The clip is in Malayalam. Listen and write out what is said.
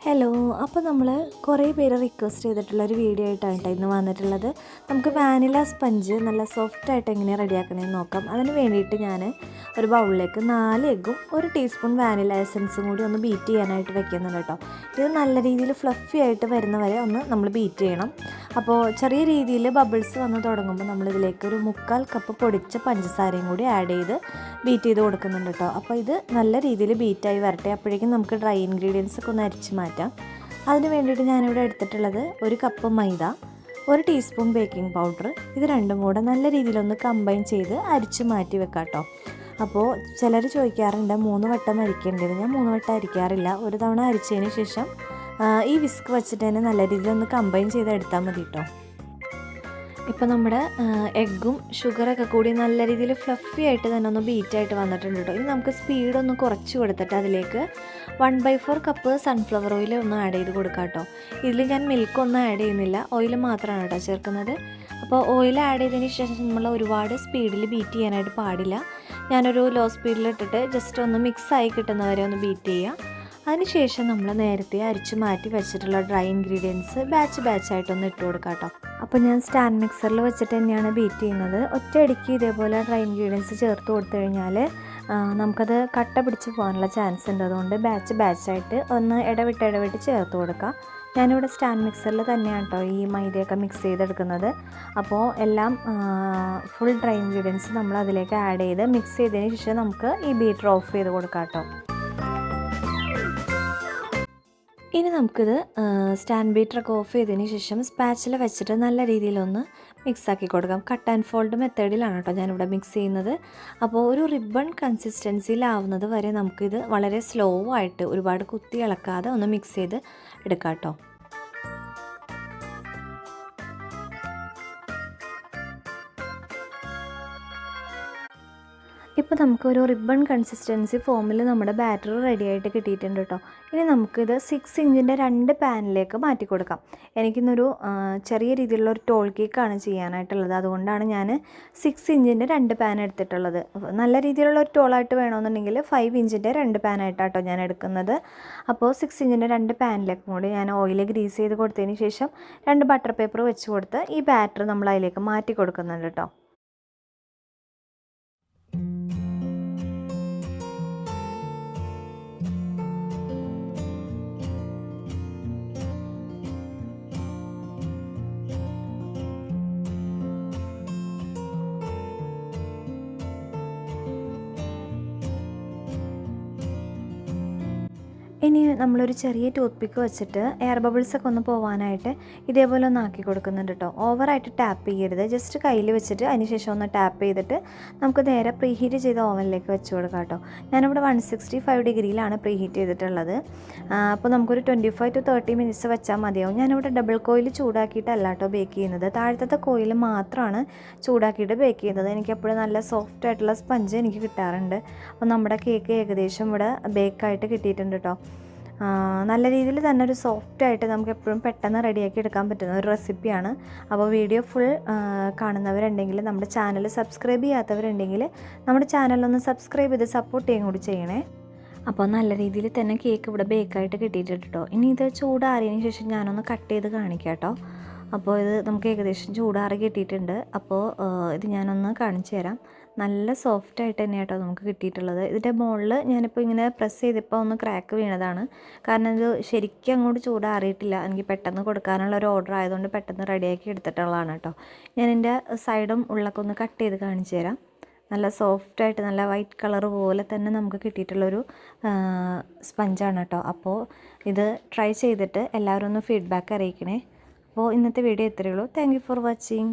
ഹലോ അപ്പോൾ നമ്മൾ കുറേ പേര് റിക്വസ്റ്റ് ചെയ്തിട്ടുള്ള ഒരു വീഡിയോ ആയിട്ടാണ് കേട്ടോ ഇന്ന് വന്നിട്ടുള്ളത്. നമുക്ക് വാനില സ്പഞ്ച് നല്ല സോഫ്റ്റ് ആയിട്ട് എങ്ങനെ റെഡിയാക്കണമെന്ന് നോക്കാം. അതിന് വേണ്ടിയിട്ട് ഞാൻ ഒരു ബൗളിലേക്ക് നാല് എഗ്ഗും ഒരു ടീസ്പൂൺ വാനില എസൻസും കൂടി ഒന്ന് ബീറ്റ് ചെയ്യാനായിട്ട് വെക്കുന്നുണ്ട് കേട്ടോ. ഇത് നല്ല രീതിയിൽ ഫ്ലഫി ആയിട്ട് വരുന്നവരെ ഒന്ന് നമ്മൾ ബീറ്റ് ചെയ്യണം. അപ്പോൾ ചെറിയ രീതിയിൽ ബബിൾസ് വന്ന് തുടങ്ങുമ്പോൾ നമ്മളിതിലേക്ക് ഒരു മുക്കാൽ കപ്പ് പൊടിച്ച പഞ്ചസാരയും കൂടി ആഡ് ചെയ്ത് ബീറ്റ് ചെയ്ത് കൊടുക്കുന്നുണ്ട് കേട്ടോ അപ്പോൾ ഇത് നല്ല രീതിയിൽ ബീറ്റായി വരട്ടെ. അപ്പോഴേക്കും നമുക്ക് ഡ്രൈ ഇൻഗ്രീഡിയൻസ് ഒക്കെ ഒന്ന് അരിച്ച് മാറ്റാം. അതിന് വേണ്ടിയിട്ട് ഞാനിവിടെ എടുത്തിട്ടുള്ളത് ഒരു കപ്പ് മൈദ ഒരു ടീസ്പൂൺ ബേക്കിംഗ് പൗഡർ ഇത് രണ്ടും കൂടെ നല്ല രീതിയിലൊന്ന് കമ്പൈൻ ചെയ്ത് അരിച്ച് മാറ്റി വെക്കാം കേട്ടോ അപ്പോൾ ചിലർ ചോദിക്കാറുണ്ട് മൂന്ന് വട്ടം അരിക്കേണ്ടത് ഞാൻ മൂന്ന് വട്ടം അരിക്കാറില്ല. ഒരു തവണ അരിച്ചതിന് ശേഷം ഈ വിസ്ക് വെച്ചിട്ട് തന്നെ നല്ല രീതിയിൽ ഒന്ന് കമ്പൈൻ ചെയ്ത് എടുത്താൽ മതി കേട്ടോ ഇപ്പോൾ നമ്മുടെ എഗ്ഗും ഷുഗറൊക്കെ കൂടി നല്ല രീതിയിൽ ഫ്ലഫി ആയിട്ട് തന്നെ ഒന്ന് ബീറ്റായിട്ട് വന്നിട്ടുണ്ട് കേട്ടോ ഇനി നമുക്ക് സ്പീഡ് ഒന്ന് കുറച്ച് കൊടുത്തിട്ട് അതിലേക്ക് one by four cup sunflower oil ഒന്ന് ആഡ് ചെയ്ത് കൊടുക്കാം കേട്ടോ ഇതിൽ ഞാൻ മിൽക്ക് ഒന്നും ആഡ് ചെയ്യുന്നില്ല. ഓയിൽ മാത്രമാണ് കേട്ടോ ചേർക്കുന്നത്. അപ്പോൾ ഓയിൽ ആഡ് ചെയ്തതിന് ശേഷം നമ്മൾ ഒരുപാട് സ്പീഡിൽ ബീറ്റ് ചെയ്യാനായിട്ട് പാടില്ല. ഞാനൊരു ലോ സ്പീഡിൽ ഇട്ടിട്ട് ജസ്റ്റ് ഒന്ന് മിക്സ് ആയി കിട്ടുന്നവരെ ഒന്ന് ബീറ്റ് ചെയ്യുക അതിനുശേഷം നമ്മൾ നേരത്തെ അരിച്ചു മാറ്റി വെച്ചിട്ടുള്ള ഡ്രൈ ഇൻഗ്രീഡിയൻസ് ബാച്ച് ബാച്ചായിട്ടൊന്ന് ഇട്ട് കൊടുക്കാം കേട്ടോ. അപ്പോൾ ഞാൻ സ്റ്റാൻഡ് മിക്സറിൽ വെച്ചിട്ട് തന്നെയാണ് ബീറ്റ് ചെയ്യുന്നത്. ഒറ്റയടിക്ക് ഇതേപോലെ ഡ്രൈ ഇൻഗ്രീഡിയൻസ് ചേർത്ത് കൊടുത്തു കഴിഞ്ഞാൽ നമുക്കത് കട്ട പിടിച്ച് പോകാനുള്ള ചാൻസ് ഉണ്ട്. അതുകൊണ്ട് ബാച്ച് ബാച്ചായിട്ട് ഒന്ന് ഇടവിട്ട് ഇടവിട്ട് ചേർത്ത് കൊടുക്കാം. ഞാനിവിടെ സ്റ്റാൻഡ് മിക്സറിൽ തന്നെയാണ് കേട്ടോ ഈ മൈദയൊക്കെ മിക്സ് ചെയ്തെടുക്കുന്നത്. അപ്പോൾ എല്ലാം ഫുൾ ഡ്രൈ ഇൻഗ്രീഡിയൻസ് നമ്മൾ അതിലേക്ക് ആഡ് ചെയ്ത് മിക്സ് ചെയ്തതിന് ശേഷം നമുക്ക് ഈ ബീറ്റർ ഓഫ് ചെയ്ത് കൊടുക്കാം കേട്ടോ ഇനി നമുക്കിത് സ്റ്റാൻഡ് ബീറ്ററൊക്കെ ഓഫ് ചെയ്തതിന് ശേഷം സ്പാച്ചിൽ വെച്ചിട്ട് നല്ല രീതിയിലൊന്ന് മിക്സ് ആക്കി കൊടുക്കാം. കട്ട് ആൻഡ് ഫോൾഡ് മെത്തേഡിലാണ് കേട്ടോ ഞാനിവിടെ മിക്സ് ചെയ്യുന്നത്. അപ്പോൾ ഒരു റിബൺ കൺസിസ്റ്റൻസിയിലാവുന്നത് വരെ നമുക്കിത് വളരെ സ്ലോ ആയിട്ട് ഒരുപാട് കുത്തി ഇളക്കാതെ ഒന്ന് മിക്സ് ചെയ്ത് എടുക്കാം കേട്ടോ. ഇപ്പോൾ നമുക്ക് ഒരു റിബൺ കൺസിസ്റ്റൻസി ഫോമിൽ നമ്മുടെ ബാറ്റർ റെഡി ആയിട്ട് കിട്ടിയിട്ടുണ്ട് കേട്ടോ ഇനി നമുക്കിത് സിക്സ് ഇഞ്ചിന്റെ രണ്ട് പാനിലേക്ക് മാറ്റി കൊടുക്കാം. എനിക്കിന്നൊരു ചെറിയ രീതിയിലുള്ള ഒരു ടോൾ കേക്കാണ് ചെയ്യാനായിട്ടുള്ളത്. അതുകൊണ്ടാണ് ഞാൻ സിക്സ് ഇഞ്ചിന്റെ രണ്ട് പാൻ എടുത്തിട്ടുള്ളത്. നല്ല രീതിയിലുള്ള ഒരു ടോളായിട്ട് വേണമെന്നുണ്ടെങ്കിൽ ഫൈവ് ഇഞ്ചിന്റെ രണ്ട് പാനായിട്ടാട്ടോ ഞാൻ എടുക്കുന്നത്. അപ്പോൾ സിക്സ് ഇഞ്ചിന്റെ രണ്ട് പാനിലേക്കും കൂടി ഞാൻ ഓയിൽ ഗ്രീസ് ചെയ്ത് കൊടുത്തതിന് ശേഷം രണ്ട് ബട്ടർ പേപ്പർ വെച്ച് കൊടുത്ത് ഈ ബാറ്റർ നമ്മൾ അതിലേക്ക് മാറ്റി കൊടുക്കുന്നുണ്ട് കേട്ടോ ഇനി നമ്മളൊരു ചെറിയ ടൂത്ത് പിക്ക് വെച്ചിട്ട് എയർ ബബിൾസ് ഒക്കെ ഒന്ന് പോവാനായിട്ട് ഇതേപോലെ ഒന്ന് ആക്കി കൊടുക്കുന്നുണ്ട് കേട്ടോ ഓവറായിട്ട് ടാപ്പ് ചെയ്യരുത്. ജസ്റ്റ് കയ്യിൽ വെച്ചിട്ട് അതിന് ശേഷം ഒന്ന് ടാപ്പ് ചെയ്തിട്ട് നമുക്ക് നേരെ പ്രീ ഹീറ്റ് ചെയ്ത ഓവനിലേക്ക് വെച്ച് കൊടുക്കാം കേട്ടോ ഞാനിവിടെ വൺ സിക്സ്റ്റി ഫൈവ് ഡിഗ്രിയിലാണ് പ്രീ ഹീറ്റ് ചെയ്തിട്ടുള്ളത് അപ്പോൾ നമുക്കൊരു twenty five to thirty minutes വെച്ചാൽ മതിയാവും. ഞാനിവിടെ ഡബിൾ കോയിൽ ചൂടാക്കിയിട്ടല്ല കേട്ടോ ബേക്ക് ചെയ്യുന്നത്. താഴത്തെ കോയിൽ മാത്രമാണ് ചൂടാക്കിയിട്ട് ബേക്ക് ചെയ്യുന്നത്. എനിക്ക് എപ്പോഴും നല്ല സോഫ്റ്റ് ആയിട്ടുള്ള സ്പഞ്ച് എനിക്ക് കിട്ടാറുണ്ട്. അപ്പോൾ നമ്മുടെ കേക്ക് ഏകദേശം ഇവിടെ ബേക്കായിട്ട് കിട്ടിയിട്ടുണ്ട് കേട്ടോ നല്ല രീതിയിൽ തന്നെ ഒരു സോഫ്റ്റ് ആയിട്ട് നമുക്ക് എപ്പോഴും പെട്ടെന്ന് റെഡിയാക്കി എടുക്കാൻ പറ്റുന്ന ഒരു റെസിപ്പിയാണ് അപ്പോൾ വീഡിയോ ഫുൾ കാണുന്നവരുണ്ടെങ്കിൽ നമ്മുടെ ചാനൽ സബ്സ്ക്രൈബ് ചെയ്യാത്തവരുണ്ടെങ്കിൽ നമ്മുടെ ചാനലൊന്ന് സബ്സ്ക്രൈബ് ചെയ്ത് സപ്പോർട്ട് ചെയ്യുകയും കൂടി ചെയ്യണേ. അപ്പോൾ നല്ല രീതിയിൽ തന്നെ കേക്ക് ഇവിടെ ബേക്കായിട്ട് കിട്ടിയിട്ടുണ്ട് കേട്ടോ. ഇനി ഇത് ചൂടാറിയതിന് ശേഷം ഞാനൊന്ന് കട്ട് ചെയ്ത് കാണിക്കാം കേട്ടോ. അപ്പോൾ ഇത് നമുക്ക് ഏകദേശം ചൂടാറി കിട്ടിയിട്ടുണ്ട്. അപ്പോൾ ഇത് ഞാനൊന്ന് കാണിച്ചു തരാം നല്ല സോഫ്റ്റ് ആയിട്ട് തന്നെ കേട്ടോ നമുക്ക് കിട്ടിയിട്ടുള്ളത്. ഇതിന്റെ മുകളിൽ ഞാനിപ്പോൾ ഇങ്ങനെ പ്രസ് ചെയ്തപ്പോൾ ഒന്ന് ക്രാക്ക് വീണതാണ്. കാരണം ഇത് ശരിക്കും അങ്ങോട്ട് ചൂടാറിയിട്ടില്ല. എനിക്ക് പെട്ടെന്ന് കൊടുക്കാനുള്ള ഒരു ഓർഡർ ആയതുകൊണ്ട് പെട്ടെന്ന് റെഡിയാക്കി എടുത്തിട്ടുള്ളതാണ് കേട്ടോ ഞാൻ എന്റെ സൈഡും ഉള്ളൊക്കെ ഒന്ന് കട്ട് ചെയ്ത് കാണിച്ചു തരാം. നല്ല സോഫ്റ്റായിട്ട് നല്ല വൈറ്റ് കളർ പോലെ തന്നെ നമുക്ക് കിട്ടിയിട്ടുള്ളൊരു സ്പഞ്ചാണ് കേട്ടോ അപ്പോൾ ഇത് ട്രൈ ചെയ്തിട്ട് എല്ലാവരും ഒന്ന് ഫീഡ്ബാക്ക് അറിയിക്കണേ. അപ്പോൾ ഇന്നത്തെ വീഡിയോ ഇത്രയേ ഉള്ളൂ. Thank for watching